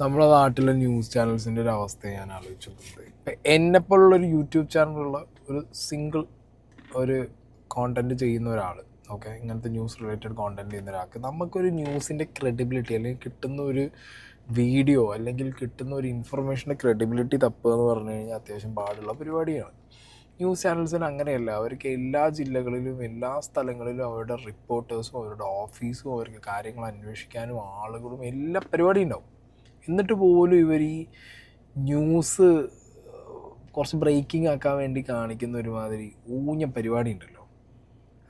നമ്മുടെ നാട്ടിലെ ന്യൂസ് ചാനൽസിന്റെ ഒരു അവസ്ഥ ഞാൻ ആലോചിച്ചു എന്നെപ്പോലുള്ള ഒരു യൂട്യൂബ് ചാനലുള്ള ഒരു സിംഗിൾ ഒരു കോണ്ടന്റ് ചെയ്യുന്ന ഒരാൾ ഓക്കെ ഇങ്ങനത്തെ ന്യൂസ് റിലേറ്റഡ് കോണ്ടന്റ് ചെയ്യുന്ന ഒരാൾക്ക് നമുക്കൊരു ന്യൂസിന്റെ ക്രെഡിബിലിറ്റി അല്ലെങ്കിൽ കിട്ടുന്ന ഒരു വീഡിയോ അല്ലെങ്കിൽ കിട്ടുന്ന ഒരു ഇൻഫർമേഷന്റെ ക്രെഡിബിലിറ്റി തപ്പുക എന്ന് പറഞ്ഞു കഴിഞ്ഞാൽ അത്യാവശ്യം പാടുള്ള പരിപാടിയാണ്. ന്യൂസ് ചാനൽസിന് അങ്ങനെയല്ല. അവർക്ക് എല്ലാ ജില്ലകളിലും എല്ലാ സ്ഥലങ്ങളിലും അവരുടെ റിപ്പോർട്ടേഴ്സും അവരുടെ ഓഫീസും അവർക്ക് കാര്യങ്ങൾ അന്വേഷിക്കാനും ആളുകളും എല്ലാ പരിപാടിയും ഉണ്ടാവും. എന്നിട്ട് പോലും ഇവർ ഈ ന്യൂസ് കുറച്ച് ബ്രേക്കിംഗ് ആക്കാൻ വേണ്ടി കാണിക്കുന്ന ഒരുമാതിരി ഊഞ്ഞ പരിപാടി ഉണ്ടല്ലോ.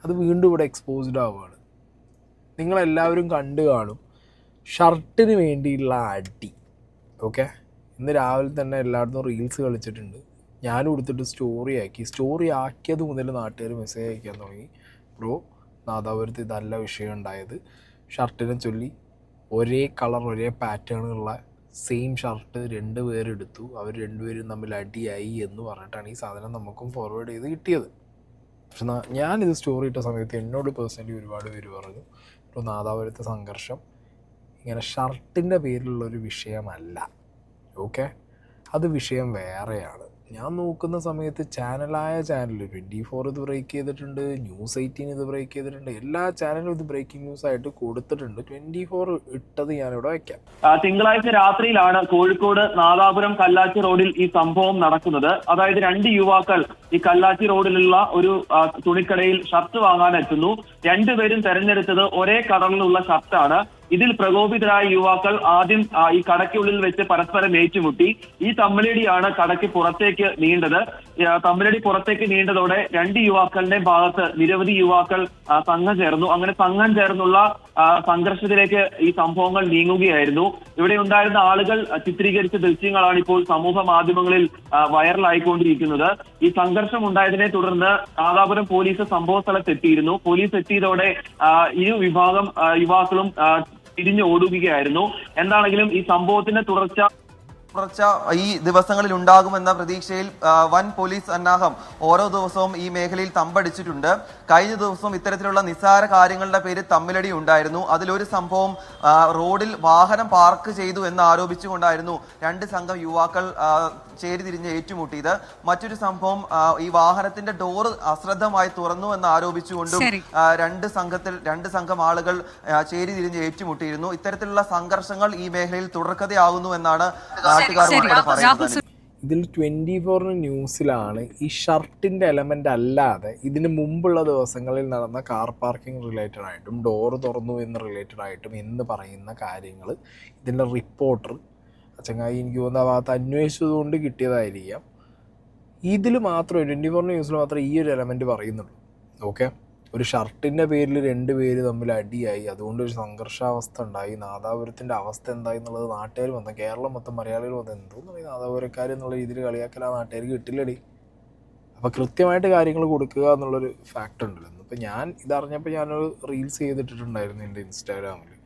അത് വീണ്ടും ഇവിടെ എക്സ്പോസ്ഡ് ആവുകയാണ്. നിങ്ങളെല്ലാവരും കണ്ടു കാണും. ഷർട്ടിന് വേണ്ടിയുള്ള അടി. ഓക്കെ ഇന്ന് രാവിലെ തന്നെ എല്ലായിടത്തും റീൽസ് കളിച്ചിട്ടുണ്ട്. ഞാൻ കൊടുത്തിട്ട് സ്റ്റോറി ആക്കി. സ്റ്റോറി ആക്കിയത് മുതൽ നാട്ടുകാർ മെസ്സേജ് അയക്കാൻ തുടങ്ങി. ബ്രോ നാദാപുരത്ത് ഇതല്ല വിഷയം ഉണ്ടായത്. ഷർട്ടിനെ ചൊല്ലി ഒരേ കളർ ഒരേ പാറ്റേണുള്ള സെയിം ഷർട്ട് രണ്ട് പേരെടുത്തു അവർ രണ്ടുപേരും തമ്മിൽ അടിയായി എന്ന് പറഞ്ഞിട്ടാണ് ഈ സാധനം നമുക്കും ഫോർവേഡ് ചെയ്ത് കിട്ടിയത്. പക്ഷെ ഞാനിത് സ്റ്റോറി ഇട്ട സമയത്ത് എന്നോട് പേഴ്സണലി ഒരുപാട് പേര് പറഞ്ഞു. ഇപ്പോൾ നാദാപുരത്തെ സംഘർഷം. ഇങ്ങനെ ഷർട്ടിന്റെ പേരിലുള്ളൊരു വിഷയമല്ല. ഓക്കെ അത് വിഷയം വേറെയാണ്. ഞാൻ നോക്കുന്ന സമയത്ത് ചാനലായ ചാനൽ ട്വന്റി ഫോർ ഇത് ബ്രേക്ക് ചെയ്തിട്ടുണ്ട് ന്യൂസ് എയ്റ്റീൻ ഇത് ബ്രേക്ക് ചെയ്തിട്ടുണ്ട് എല്ലാ ചാനലും ഇത് ബ്രേക്കിംഗ് ന്യൂസ് ആയിട്ട് കൊടുത്തിട്ടുണ്ട്. ട്വന്റി ഫോർ ഇട്ടത് ഞാനിവിടെ വയ്ക്കാം തിങ്കളാഴ്ച രാത്രിയിലാണ് കോഴിക്കോട് നാദാപുരം കല്ലാച്ചി റോഡിൽ ഈ സംഭവം നടക്കുന്നത്. അതായത് രണ്ട് യുവാക്കൾ ഈ കല്ലാച്ചി റോഡിലുള്ള ഒരു തുണിക്കടയിൽ ഷർട്ട് വാങ്ങാനെത്തുന്നു. രണ്ടുപേരും തെരഞ്ഞെടുത്തത് ഒരേ കളറിലുള്ള ഷർട്ടാണ്. ഇതിൽ പ്രകോപിതരായ യുവാക്കൾ ആദ്യം ഈ കടയ്ക്കുള്ളിൽ വെച്ച് പരസ്പരം ഏറ്റുമുട്ടി. ഈ തമ്മിലടിയാണ് കടയ്ക്ക് പുറത്തേക്ക് നീണ്ടത്. തമ്മിലടി പുറത്തേക്ക് നീണ്ടതോടെ രണ്ട് യുവാക്കളുടെ ഭാഗത്ത് നിരവധി യുവാക്കൾ സംഘം ചേർന്നു. അങ്ങനെ സംഘം ചേർന്നുള്ള സംഘർഷത്തിലേക്ക് ഈ സംഭവങ്ങൾ നീങ്ങുകയായിരുന്നു. ഇവിടെ ഉണ്ടായിരുന്ന ആളുകൾ ചിത്രീകരിച്ച ദൃശ്യങ്ങളാണ് ഇപ്പോൾ സമൂഹ മാധ്യമങ്ങളിൽ വൈറലായിക്കൊണ്ടിരിക്കുന്നത്. ഈ സംഘർഷം ഉണ്ടായതിനെ തുടർന്ന് നാദാപുരം പോലീസ് സംഭവ സ്ഥലത്തെത്തിയിരുന്നു പോലീസ് എത്തിയതോടെ ഇരു വിഭാഗം യുവാക്കളും തിരിഞ്ഞു ഓടുകയായിരുന്നു. എന്താണെങ്കിലും ഈ സംഭവത്തിന്റെ തുടർച്ച തുടർച്ച ഈ ദിവസങ്ങളിൽ ഉണ്ടാകുമെന്ന പ്രതീക്ഷയിൽ വൻ പോലീസ് സന്നാഹം ഓരോ ദിവസവും ഈ മേഖലയിൽ തമ്പടിച്ചിട്ടുണ്ട്. കഴിഞ്ഞ ദിവസം ഇത്തരത്തിലുള്ള നിസ്സാര കാര്യങ്ങളുടെ പേര് തമ്മിലടി ഉണ്ടായിരുന്നു. അതിലൊരു സംഭവം റോഡിൽ വാഹനം പാർക്ക് ചെയ്തു എന്ന് ആരോപിച്ചുകൊണ്ടായിരുന്നു രണ്ട് സംഘം യുവാക്കൾ ചേരി തിരിഞ്ഞ് ഏറ്റുമുട്ടിയത്. മറ്റൊരു സംഭവം ഈ വാഹനത്തിന്റെ ഡോറ് അശ്രദ്ധമായി തുറന്നു എന്ന് ആരോപിച്ചുകൊണ്ടും രണ്ട് സംഘത്തിൽ രണ്ട് സംഘം ആളുകൾ ചേരി തിരിഞ്ഞ് ഏറ്റുമുട്ടിയിരുന്നു. ഇത്തരത്തിലുള്ള സംഘർഷങ്ങൾ ഈ മേഖലയിൽ തുടർക്കഥയാകുന്നു എന്നാണ് നാട്ടുകാർ ഇതിൽ ട്വന്റി ഫോറിന് ന്യൂസിലാണ് ഈ ഷർട്ടിന്റെ എലമെന്റ് അല്ലാതെ ഇതിന് മുമ്പുള്ള ദിവസങ്ങളിൽ നടന്ന കാർ പാർക്കിംഗ് റിലേറ്റഡ് ആയിട്ടും ഡോർ തുറന്നു എന്ന് റിലേറ്റഡ് ആയിട്ടും എന്ന് പറയുന്ന കാര്യങ്ങൾ ഇതിന്റെ റിപ്പോർട്ടർ ചങ്ങായി എനിക്ക് തോന്നുന്ന ആ ഭാഗത്ത് അന്വേഷിച്ചതുകൊണ്ട് കിട്ടിയതായിരിക്കാം. ഇതിൽ മാത്രമേ ട്വന്റി ഫോർ ന്യൂസിൽ മാത്രമേ ഈ ഒരു എലമെന്റ് പറയുന്നുള്ളൂ. ഓക്കെ ഒരു ഷർട്ടിന്റെ പേരിൽ രണ്ട് പേര് തമ്മിൽ അടിയായി. അതുകൊണ്ട് ഒരു സംഘർഷാവസ്ഥ ഉണ്ടായി. നാദാപുരത്തിന്റെ അവസ്ഥ എന്തായി എന്നുള്ളത് നാട്ടുകാർ മൊത്തം കേരളം മൊത്തം മലയാളികൾ മൊത്തം എന്തോന്നു നാദാപുരക്കാർ എന്നുള്ള രീതിയിൽ കളിയാക്കൽ നാട്ടുകാർക്ക് കിട്ടില്ലടി. അപ്പോൾ കൃത്യമായിട്ട് കാര്യങ്ങൾ കൊടുക്കുക എന്നുള്ളൊരു ഫാക്റ്റ് ഉണ്ടല്ലോ. ഇന്നിപ്പോൾ ഞാൻ ഇതറിഞ്ഞപ്പോൾ ഞാനൊരു റീൽസ് ചെയ്തിട്ടിട്ടുണ്ടായിരുന്നു എന്റെ ഇൻസ്റ്റാഗ്രാമിൽ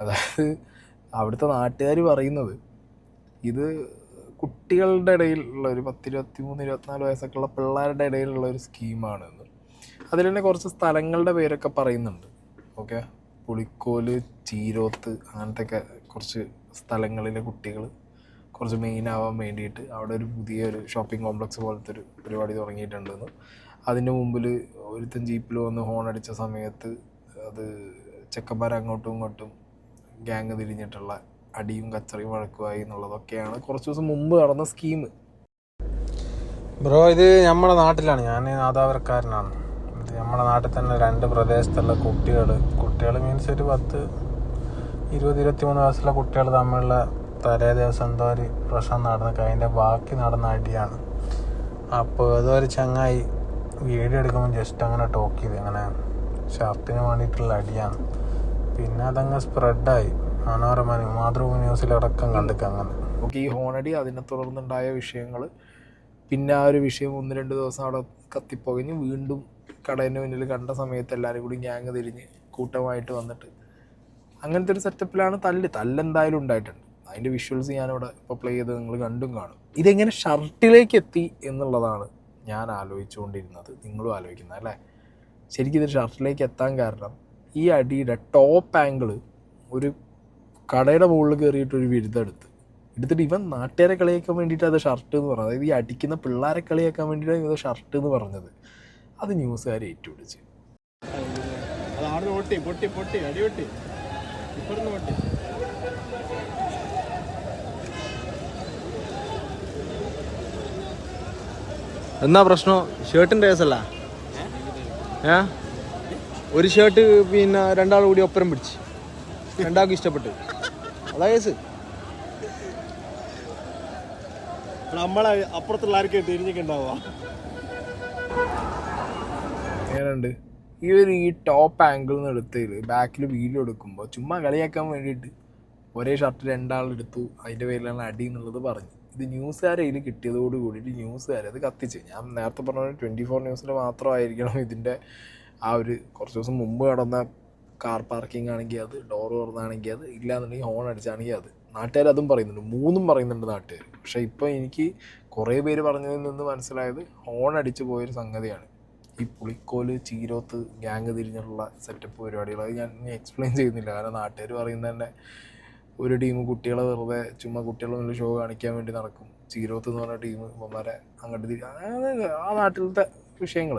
അതായത് അവിടുത്തെ നാട്ടുകാർ പറയുന്നത് ഇത് കുട്ടികളുടെ ഇടയിലുള്ള ഒരു പത്തിരുപത്തി മൂന്ന് ഇരുപത്തിനാല് വയസ്സൊക്കെ ഉള്ള പിള്ളേരുടെ ഇടയിലുള്ള ഒരു സ്കീമാണ് എന്ന്. അതിൽ തന്നെ കുറച്ച് സ്ഥലങ്ങളുടെ പേരൊക്കെ പറയുന്നുണ്ട്. ഓക്കെ? പുളിക്കോൽ ചീരോത്ത് അങ്ങനത്തെ ഒക്കെ കുറച്ച് സ്ഥലങ്ങളിലെ കുട്ടികൾ കുറച്ച് മെയിൻ ആവാൻ വേണ്ടിയിട്ട് അവിടെ ഒരു പുതിയൊരു ഷോപ്പിംഗ് കോംപ്ലക്സ് പോലത്തെ ഒരു പരിപാടി തുടങ്ങിയിട്ടുണ്ടെന്ന്. അതിന്റെ മുമ്പിൽ ഒരുത്തൻ ജീപ്പിൽ വന്ന് ഹോൺ അടിച്ച സമയത്ത് അത് ചെക്കന്മാർ അങ്ങോട്ടും ഇങ്ങോട്ടും ഗ്യാങ് തിരിഞ്ഞിട്ടുള്ള അടിയും കച്ചറിയും വഴക്കുമായി എന്നുള്ളതൊക്കെയാണ് കുറച്ച് ദിവസം മുമ്പ് നടന്ന സ്കീം ബ്രോ ഇത് നമ്മുടെ നാട്ടിലാണ്. ഞാൻ നാദാപുരക്കാരനാണ്. ഇത് നമ്മുടെ നാട്ടിൽ തന്നെ രണ്ട് പ്രദേശത്തുള്ള കുട്ടികൾ കുട്ടികൾ മീൻസ് ഒരു പത്ത് ഇരുപത് ഇരുപത്തി മൂന്ന് വയസ്സുള്ള കുട്ടികൾ തമ്മിലുള്ള തലേ ദിവസം എന്തോ ഒരു പ്രശ്നം നടന്നൊക്കെ അതിന്റെ ബാക്കി നടന്ന അടിയാണ്. അപ്പോൾ ഏതോ ഒരു ചങ്ങായി വീഡിയോ എടുക്കുമ്പോൾ ജസ്റ്റ് അങ്ങനെ ടോക്ക് ചെയ്ത്. അങ്ങനെ ഷർട്ടിന് വേണ്ടിയിട്ടുള്ള അടിയാണ്. പിന്നെ അതങ്ങ് സ്പ്രെഡായി മനോരമ മാതൃഭൂമി ന്യൂസിലടക്കം കണ്ടിട്ട് അങ്ങനെ. ഓക്കെ ഈ ഹോണടി അതിനെ തുടർന്നുണ്ടായ വിഷയങ്ങൾ പിന്നെ ആ ഒരു വിഷയം ഒന്ന് രണ്ട് ദിവസം അവിടെ കത്തിപ്പോകഞ്ഞ് വീണ്ടും കടേന്റെ മുന്നിൽ കണ്ട സമയത്ത് എല്ലാവരും കൂടി ഗ്യാങ് തിരിഞ്ഞ് കൂട്ടമായിട്ട് വന്നിട്ട് അങ്ങനത്തെ ഒരു സെറ്റപ്പിലാണ് തല്ല്. തല്ലെന്തായാലും ഉണ്ടായിട്ടുണ്ട്. അതിന്റെ വിഷ്വൽസ് ഞാനിവിടെ ഇപ്പോൾ പ്ലേ ചെയ്ത് നിങ്ങൾ കണ്ടും കാണും. ഇതെങ്ങനെ ഷർട്ടിലേക്ക് എത്തി എന്നുള്ളതാണ് ഞാൻ ആലോചിച്ചുകൊണ്ടിരുന്നത്. നിങ്ങളും ആലോചിക്കുന്നത് അല്ലേ? ശരിക്കും ഇത് ഷർട്ടിലേക്ക് എത്താൻ കാരണം ഈ അടിയുടെ ടോപ്പ് ആംഗിൾ ഒരു കടയുടെ മുകളിൽ കയറിയിട്ട് ഒരു ബിരുദം എടുത്ത് എടുത്തിട്ട് ഇവൻ നാട്ടുകാരെ കളിയാക്കാൻ വേണ്ടിയിട്ട് അത് ഷർട്ട് എന്ന് പറഞ്ഞത്. അതായത് ഈ അടിക്കുന്ന പിള്ളേരെ കളിയാക്കാൻ വേണ്ടിയിട്ടാണ് ഇത് ഷർട്ട് എന്ന് പറഞ്ഞത്. അത് ന്യൂസുകാരെ ഏറ്റുപിടിച്ച്. പൊട്ടി പൊട്ടി ഇപ്പുറന്ന് പൊട്ടി. എന്നാ പ്രശ്നം? ഷർട്ടിന്റെ കേസല്ല? ഏ? ഒരു ഷർട്ട് പിന്നെ രണ്ടാൾ കൂടി ഒപ്പരം പിടിച്ച്. രണ്ടാൾക്ക് ഇഷ്ടപ്പെട്ടു. അതാ കേസ്. നമ്മളെ അപ്പുറത്തുള്ള ആർക്കും തിരിഞ്ഞിട്ടുണ്ടാവുക എങ്ങനെയുണ്ട്? ഇവർ ഈ ടോപ്പ് ആംഗിൾ നിന്ന് എടുത്തതിൽ ബാക്കിൽ വീഡിയോ എടുക്കുമ്പോൾ ചുമ്മാ കളിയാക്കാൻ വേണ്ടിയിട്ട് ഒരേ ഷർട്ട് രണ്ടാളെടുത്തു അതിന്റെ പേരിലാണ് അടി എന്നുള്ളത് പറഞ്ഞു. ഇത് ന്യൂസുകാരെ ഇതിൽ കിട്ടിയതോട് കൂടിയിട്ട് ന്യൂസുകാരെ അത് കത്തിച്ച്. ഞാൻ നേരത്തെ പറഞ്ഞ ട്വന്റി ഫോർ ന്യൂസിൽ മാത്രമായിരിക്കണം ഇതിന്റെ ആ ഒരു കുറച്ച് ദിവസം മുമ്പ് നടന്ന കാർ പാർക്കിംഗ് ആണെങ്കിൽ അത് ഡോർ തുറന്നാണെങ്കിൽ അത് ഇല്ല ഇല്ലാന്നുണ്ടെങ്കിൽ ഹോൺ അടിച്ചാണെങ്കിൽ അത്. നാട്ടുകാർ അതും പറയുന്നുണ്ട്. മൂന്നും പറയുന്നുണ്ട് നാട്ടുകാർ പക്ഷേ ഇപ്പോൾ എനിക്ക് കുറേ പേര് പറഞ്ഞതിൽ നിന്ന് മനസ്സിലായത് ഹോൺ അടിച്ചു പോയൊരു സംഗതിയാണ്. ഈ പുളിക്കോൽ ചീരോത്ത് ഗ്യാങ് തിരിഞ്ഞുള്ള സെറ്റപ്പ് പരിപാടികൾ. അത് ഞാൻ എക്സ്പ്ലെയിൻ ചെയ്യുന്നില്ല. കാരണം നാട്ടുകാർ പറയുന്നത് തന്നെ ഒരു ടീം കുട്ടികളെ വെറുതെ ചുമ്മാ കുട്ടികളെ നല്ല ഷോ കാണിക്കാൻ വേണ്ടി നടക്കും. ചീരോത്ത് എന്ന് പറഞ്ഞ ടീം ഇവന്മാരെ അങ്ങോട്ട് തിരി ആ നാട്ടിലത്തെ വിഷയങ്ങൾ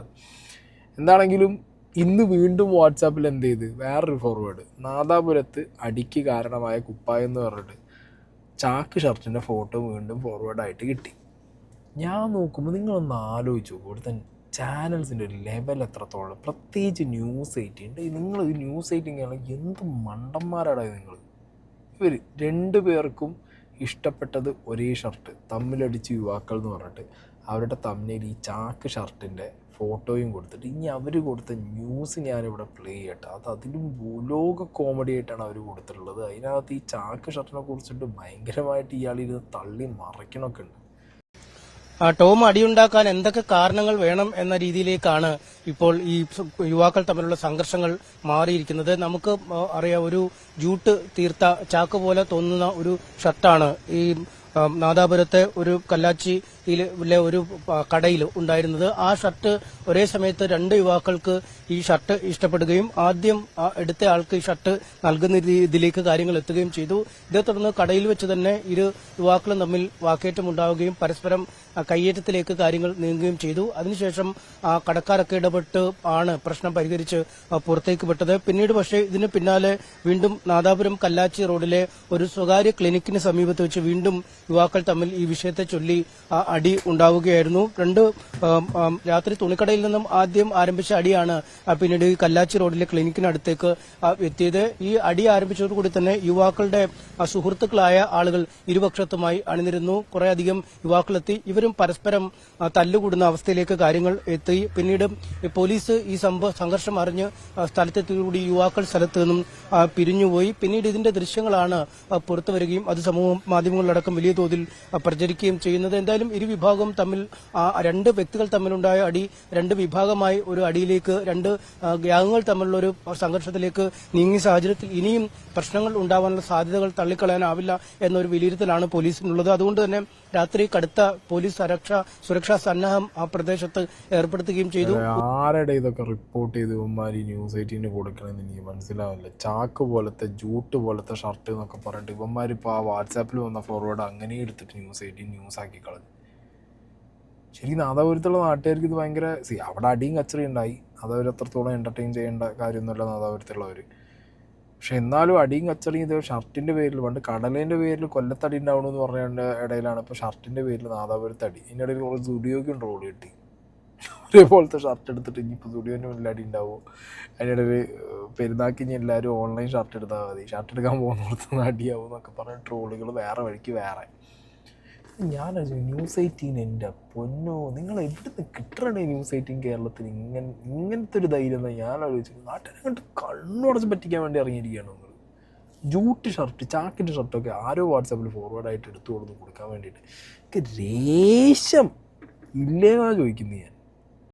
എന്താണെങ്കിലും ഇന്ന് വീണ്ടും വാട്സാപ്പിൽ എന്ത് ചെയ്ത്? വേറൊരു ഫോർവേഡ് നാദാപുരത്ത് അടിക്ക് കാരണമായ കുപ്പായം എന്ന് പറഞ്ഞിട്ട് ചാക്ക് ഷർട്ടിന്റെ ഫോട്ടോ വീണ്ടും ഫോർവേഡായിട്ട് കിട്ടി. ഞാൻ നോക്കുമ്പോൾ നിങ്ങളൊന്ന് ആലോചിച്ചു ഇവിടുത്തെ ചാനൽസിന്റെ ഒരു ലെവൽ എത്രത്തോളം പ്രത്യേകിച്ച് ന്യൂസ് എയ്റ്റീൻ നിങ്ങൾ ഈ ന്യൂസ് എയ്റ്റിങ്ങാണ് എന്ത് മണ്ടന്മാരാടാ നിങ്ങൾ ഇവർ രണ്ട് പേർക്കും ഇഷ്ടപ്പെട്ടത് ഒരേ ഷർട്ട് തമ്മിലടിച്ച് യുവാക്കൾ എന്ന് പറഞ്ഞിട്ട് അവരുടെ തമ്മിൽ ഈ ചാക്ക് ഷർട്ടിന്റെ ഫോട്ടോയും കൊടുത്തിട്ട് ഇനി അവർ കൊടുത്ത ന്യൂസ് ഞാനിവിടെ പ്ലേ ചെയ്യട്ടെ. അത് അതിലും ഭൂലോക കോമഡി ആയിട്ടാണ് അവർ കൊടുത്തിട്ടുള്ളത്. അതിനകത്ത് ഈ ചാക്ക് ഷർട്ടിനെ കുറിച്ചിട്ട് ഭയങ്കരമായിട്ട് ഇയാളിരുന്ന് തള്ളി മറയ്ക്കണമൊക്കെ ഉണ്ട് ടോം അടിയുണ്ടാക്കാൻ എന്തൊക്കെ കാരണങ്ങൾ വേണം എന്ന രീതിയിലേക്കാണ് ഇപ്പോൾ ഈ യുവാക്കൾ തമ്മിലുള്ള സംഘർഷങ്ങൾ മാറിയിരിക്കുന്നത്. നമുക്ക് അറിയാം ഒരു ജൂട്ട് തീർത്ത ചാക്ക് പോലെ തോന്നുന്ന ഒരു ഷർട്ടാണ് ഈ നാദാപുരത്തെ ഒരു കല്ലാച്ചിയിലെ ഒരു കടയിൽ ഉണ്ടായിരുന്നത്. ആ ഷർട്ട് ഒരേ സമയത്ത് രണ്ട് യുവാക്കൾക്ക് ഈ ഷർട്ട് ഇഷ്ടപ്പെടുകയും ആദ്യം എടുത്ത ആൾക്ക് ഈ ഷർട്ട് നൽകുന്ന രീതിയിലേക്ക് കാര്യങ്ങൾ എത്തുകയും ചെയ്തു. ഇതേ തുടർന്ന് കടയിൽ വെച്ച് തന്നെ ഇരു യുവാക്കളും തമ്മിൽ വാക്കേറ്റം ഉണ്ടാവുകയും പരസ്പരം കയ്യേറ്റത്തിലേക്ക് കാര്യങ്ങൾ നീങ്ങുകയും ചെയ്തു. അതിനുശേഷം ആ കടക്കാരൊക്കെ ഇടപെട്ട് ആണ് പ്രശ്നം പരിഹരിച്ച് പുറത്തേക്ക് വിട്ടത്. പിന്നീട് പക്ഷേ ഇതിന് പിന്നാലെ വീണ്ടും നാദാപുരം കല്ലാച്ചി റോഡിലെ ഒരു സ്വകാര്യ ക്ലിനിക്കിന് സമീപത്ത് വെച്ച് വീണ്ടും യുവാക്കൾ തമ്മിൽ ഈ വിഷയത്തെ ചൊല്ലി അടി ഉണ്ടാവുകയായിരുന്നു. രണ്ട് രാത്രി തുണിക്കടയിൽ നിന്നും ആദ്യം ആരംഭിച്ച അടിയാണ് പിന്നീട് കല്ലാച്ചി റോഡിലെ ക്ലിനിക്കിനടുത്തേക്ക് എത്തിയത്. ഈ അടി ആരംഭിച്ചതോടുകൂടി തന്നെ യുവാക്കളുടെ സുഹൃത്തുക്കളായ ആളുകൾ ഇരുപക്ഷത്തുമായി അണിനിരുന്നു. കുറേയധികം യുവാക്കളെത്തി. ഇവരും പരസ്പരം തല്ലുകൂടുന്ന അവസ്ഥയിലേക്ക് കാര്യങ്ങൾ എത്തി. പിന്നീട് പോലീസ് ഈ സംഘർഷം അറിഞ്ഞ് സ്ഥലത്തെത്തിയതോടുകൂടി യുവാക്കൾ സ്ഥലത്ത് നിന്നും പിരിഞ്ഞുപോയി. പിന്നീട് ഇതിന്റെ ദൃശ്യങ്ങളാണ് പുറത്തുവരികയും പുറത്തു വരികയും അത് സമൂഹ മാധ്യമങ്ങളിലടക്കം വലിയ തോതിൽ പ്രചരിക്കുകയും ചെയ്യുന്നത്. എന്തായാലും ഇരു വിഭാഗം തമ്മിൽ രണ്ട് വ്യക്തികൾ തമ്മിലുണ്ടായ അടി രണ്ട് വിഭാഗമായി ഒരു അടിയിലേക്ക് രണ്ട് ഗ്യാങ്ങുകൾ തമ്മിലുള്ള ഒരു സംഘർഷത്തിലേക്ക് നീങ്ങിയ സാഹചര്യത്തിൽ ഇനിയും പ്രശ്നങ്ങൾ ഉണ്ടാവാനുള്ള സാധ്യതകൾ തള്ളിക്കളയാനാവില്ല എന്നൊരു വിലയിരുത്തലാണ് പോലീസിനുള്ളത്. അതുകൊണ്ട് തന്നെ രാത്രി കടുത്ത പോലീസ് സുരക്ഷ സുരക്ഷാ സന്നാഹം ആ പ്രദേശത്ത് ഏർപ്പെടുത്തുകയും ചെയ്തു. ആരുടെ ഇതൊക്കെ റിപ്പോർട്ട് ചെയ്ത് ഇവന്മാരി ന്യൂസ് എയ്റ്റീന് കൊടുക്കണമെന്ന് എനിക്ക് മനസ്സിലാവില്ല. ചാക്ക് പോലത്തെ ജൂട്ട് പോലത്തെ ഷർട്ട് എന്നൊക്കെ പറഞ്ഞിട്ട് ഇവന്മാർ ഇപ്പോൾ ആ വാട്സാപ്പിൽ വന്ന ഫോർവേഡ് അങ്ങനെ എടുത്തിട്ട് ന്യൂസ് എയ്റ്റീൻ ന്യൂസ് ആക്കി കളഞ്ഞു. ശരി നാദാപുരത്തുള്ള നാട്ടുകാർക്ക് ഇത് ഭയങ്കര സി അവിടെ അടിയും കച്ചറി ഉണ്ടായി. അതവർ അത്രത്തോളം എന്റർടൈൻ ചെയ്യേണ്ട കാര്യമൊന്നുമല്ല നാദാപുരത്തുള്ളവർ പക്ഷെ എന്നാലും അടിയും കച്ചറിയും ഇത് ഷർട്ടിന്റെ പേരിൽ പണ്ട് കടലേന്റെ പേരിൽ കൊല്ലത്തടി ഉണ്ടാവണമെന്ന് പറയേണ്ട ഇടയിലാണ് ഇപ്പോൾ ഷർട്ടിന്റെ പേരിൽ നാദാപുരത്ത് അടി. ഇതിന്റെ ഇടയിൽ കുറച്ച് സ്റ്റുഡിയോയ്ക്കും റോഡ് കിട്ടി. ഒരേപോലത്തെ ഷർട്ട് എടുത്തിട്ട് ഇനിയിപ്പോൾ സ്റ്റുഡിയോന്റെ മുന്നിൽ അടി ഉണ്ടാവുമോ അതിന്റെ ഇടയിൽ പെരുന്നാൾക്ക് ഇനി എല്ലാവരും ഓൺലൈൻ ഷർട്ട് എടുത്താൽ മതി. ഷർട്ട് എടുക്കാൻ പോകുന്ന അടിയാവും എന്നൊക്കെ പറഞ്ഞ ട്രോളുകൾ വേറെ വഴിക്ക് വേറെ. ഞാൻ ന്യൂസ് എയ്റ്റീൻ എന്റെ പൊന്നോ നിങ്ങൾ എവിടുന്ന് കിട്ടണേ ന്യൂസ് എയ്റ്റീൻ കേരളത്തിൽ ഇങ്ങനെ ഇങ്ങനത്തെ ഒരു ധൈര്യം ഞാൻ ആലോചിച്ചത് നാട്ടിനെ കണ്ട് കണ്ണുടച്ച് പറ്റിക്കാൻ വേണ്ടി ഇറങ്ങിയിരിക്കുകയാണ് നിങ്ങൾ ജൂട്ട് ഷർട്ട് ചാക്കിന്റെ ഷർട്ടൊക്കെ ആരോ വാട്സാപ്പിൽ ഫോർവേഡായിട്ട് എടുത്തു കൊടുത്ത് കൊടുക്കാൻ വേണ്ടിയിട്ട്. എനിക്ക് രേശം ഇല്ലേന്നാണ് ചോദിക്കുന്നത് ഞാൻ?